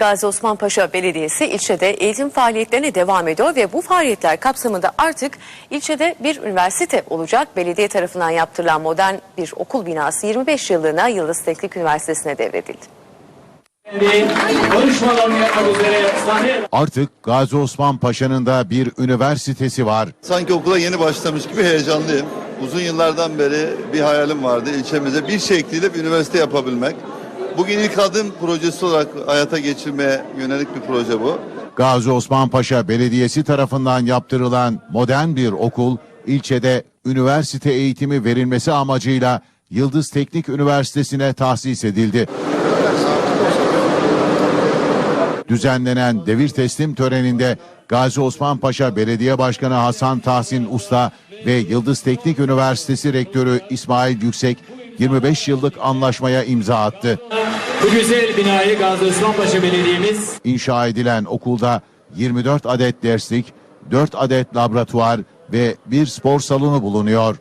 Gazi Osman Paşa Belediyesi ilçede eğitim faaliyetlerine devam ediyor ve bu faaliyetler kapsamında artık ilçede bir üniversite olacak. Belediye tarafından yaptırılan modern bir okul binası 25 yıllığına Yıldız Teknik Üniversitesi'ne devredildi. Artık Gazi Osman Paşa'nın da bir üniversitesi var. Sanki okula yeni başlamış gibi heyecanlıyım. Uzun yıllardan beri bir hayalim vardı ilçemize bir şekliyle bir üniversite yapabilmek. Bugün ilk adım projesi olarak hayata geçirmeye yönelik bir proje bu. Gazi Osman Paşa Belediyesi tarafından yaptırılan modern bir okul ilçede üniversite eğitimi verilmesi amacıyla Yıldız Teknik Üniversitesi'ne tahsis edildi. Düzenlenen devir teslim töreninde Gazi Osman Paşa Belediye Başkanı Hasan Tahsin Usta ve Yıldız Teknik Üniversitesi Rektörü İsmail Yüksek 25 yıllık anlaşmaya imza attı. bu güzel binayı Gazi Osman Paşa Belediye'miz İnşa edilen okulda 24 adet derslik, 4 adet laboratuvar ve bir spor salonu bulunuyor.